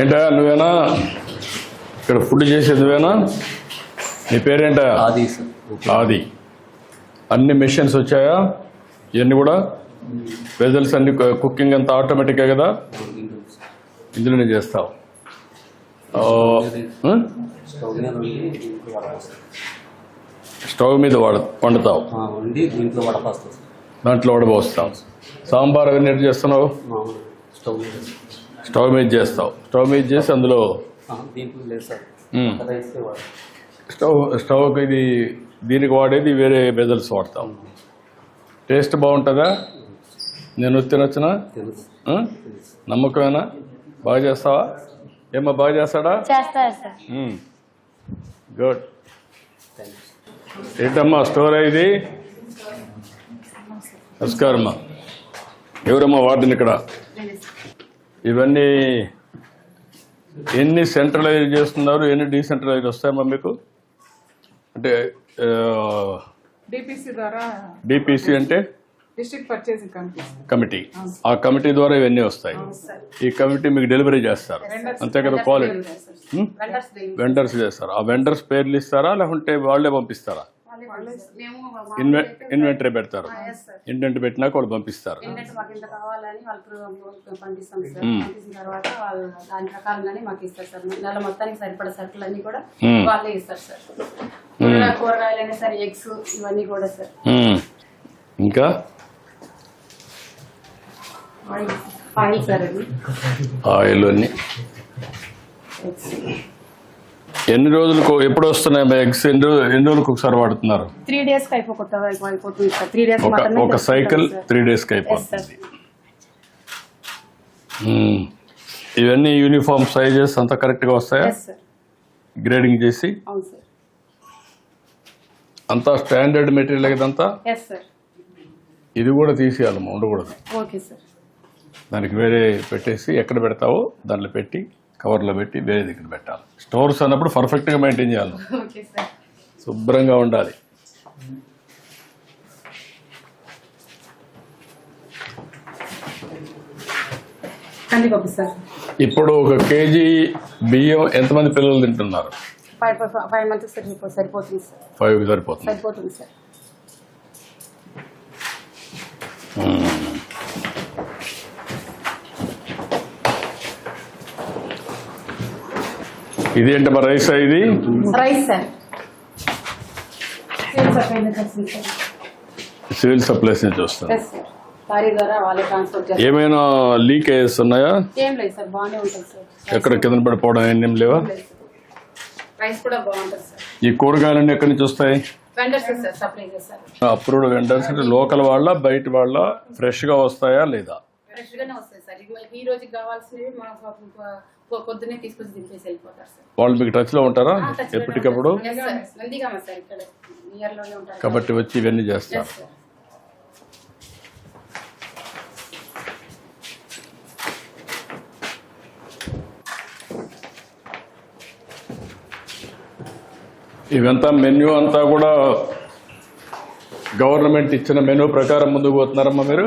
ఏంటా నువ్వేనా? ఇక్కడ ఫుడ్ చేసేది నువ్వేనా? నీ పేరేంటా ఆది ఆది. అన్ని మెషిన్స్ వచ్చాయా? ఇవన్నీ కూడా? వెజల్స్ అన్ని కుకింగ్ అంతా ఆటోమేటిక్గా కదా? ఇందులోనే చేస్తావు? స్టవ్ మీద వండి వండుతావు. దీంట్లో వడపోస్తాం సాంబార్ అవన్నీ చేస్తున్నావు? స్టవ్ మీద. స్టవ్ మీద చేస్తావు. స్టవ్ మీద చేసి అందులో స్టవ్ స్టవ్కి ఇది దీనికి వాడేది వేరే బెజల్స్ వాడతాం. టేస్ట్ బాగుంటుందా? నేను తినొచ్చునా? నమ్మకమేనా? బాగా చేస్తావా? ఏమో బాగా చేస్తాడా? గుడ్. ఏంటమ్మా స్టోర్ ఇది? నమస్కారమ్మా. ఎవరమ్మా వార్డుని ఇక్కడ? ఇవన్నీ ఎన్ని సెంట్రలైజ్ చేస్తున్నారు ఎన్ని డీసెంట్రలైజ్ వస్తాయమ్మా మీకు? అంటే డిపిసి ద్వారా డిపిసి అంటే? District purchasing committee. కమిటీ. ఆ కమిటీ ద్వారా ఇవన్నీ వస్తాయి. ఈ కమిటీ మీకు డెలివరీ చేస్తారు. అంతే కదా క్వాలిటీ. వెండర్స్ చేస్తారు. ఆ వెండర్స్ పేర్లు ఇస్తారా లేకుంటే వాళ్ళే పంపిస్తారా? ఇన్వెంటరీ పెడతారు. ఇంటెంట్ పెట్టినాక వాళ్ళు పంపిస్తారు. మాకు ఇంత కావాలని వాళ్ళు పంపిస్తాం సార్ పంపించిన తర్వాత వాళ్ళు దాని ప్రకారంగానే మాకు ఇస్తారు సార్ నెల మొత్తానికి సరిపడే సరుకులు అన్ని కూడా మ్మ్. వాళ్ళే ఇస్తారు సార్ కూరగాయ- కూరగాయలైనా సరే ఎగ్స్ ఇవన్నీ కూడా సార్. ఇంకా? ఆయిల్ సార్ అది. ఆయిల్ అన్ని. ఎన్ని రోజులకు ఎప్పుడు వస్తున్నాయి ఎగ్స్ ఎన్ని రోజులు ఎన్ని రోజులకు ఒకసారి వాడుతున్నారు? త్రీ డేస్ అయిపోతుంది సార్. త్రీ డేస్ ఒక సైకిల్ త్రీ డేస్కి అయిపోతుంది. మ్మ్. ఇవన్నీ యూనిఫామ్ సైజెస్ అంతా కరెక్ట్గా వస్తాయా? గ్రేడింగ్ చేసి? అంతా స్టాండర్డ్ మెటీరియల్ ఇదంతా ఇది కూడా తీసేయాలమ్మా ఉండకూడదు దానికి వేరే పెట్టేసి ఎక్కడ పెడతావో దాంట్లో పెట్టి కవర్లో పెట్టి వేరే దగ్గర పెట్టాలి. స్టోర్స్ అన్నప్పుడు పర్ఫెక్ట్గా మెయింటైన్ చేయాలి. శుభ్రంగా ఉండాలి. ఇప్పుడు ఒక కేజీ బియ్యం ఎంతమంది పిల్లలు తింటున్నారు? ఫైవ్ సరిపోతుంది సార్ ఫైవ్ సరిపోతుంది సరిపోతుంది సార్ ఇది ఏంటమ్మా రైస్ ఇది? సివిల్ సప్లైస్ నుంచి వస్తుంది. చేస్తారు. ఏమైనా ఉంటుంది సార్. ఎక్కడ కింద పడిపోవడం ఏం లేవా? ఈ కూరగాయలన్నీ ఎక్కడి నుంచి వస్తాయి? వెండర్స్ సార్ సప్లై చేస్తారు. అప్రూవ్డ్ వెండర్స్ అంటే లోకల్ వాళ్ళ బయట వాళ్ళ ఫ్రెష్గా వస్తాయా లేదా? ఫ్రెష్ గానే వస్తాయి సార్. ఈ రోజుకి కావాల్సినవి మా ప- ప- ప- పొద్దున్నే తీసుకొచ్చి వెళ్ళిపోతారు సార్. వాళ్ళు మీకు టచ్లో ఉంటారా ఎప్పటికప్పుడు? ఉంటారు. Yes, sir. నందిగామ సార్ ఇక్కడ నియర్లోనే ఉంటారు. కాబట్టి వచ్చి ఇవన్నీ చేస్తారు. ఇవంతా మెన్యూ అంతా కూడా గవర్నమెంట్ ఇచ్చిన మెనూ ప్రకారం ముందుకు పోతున్నారమ్మా మీరు?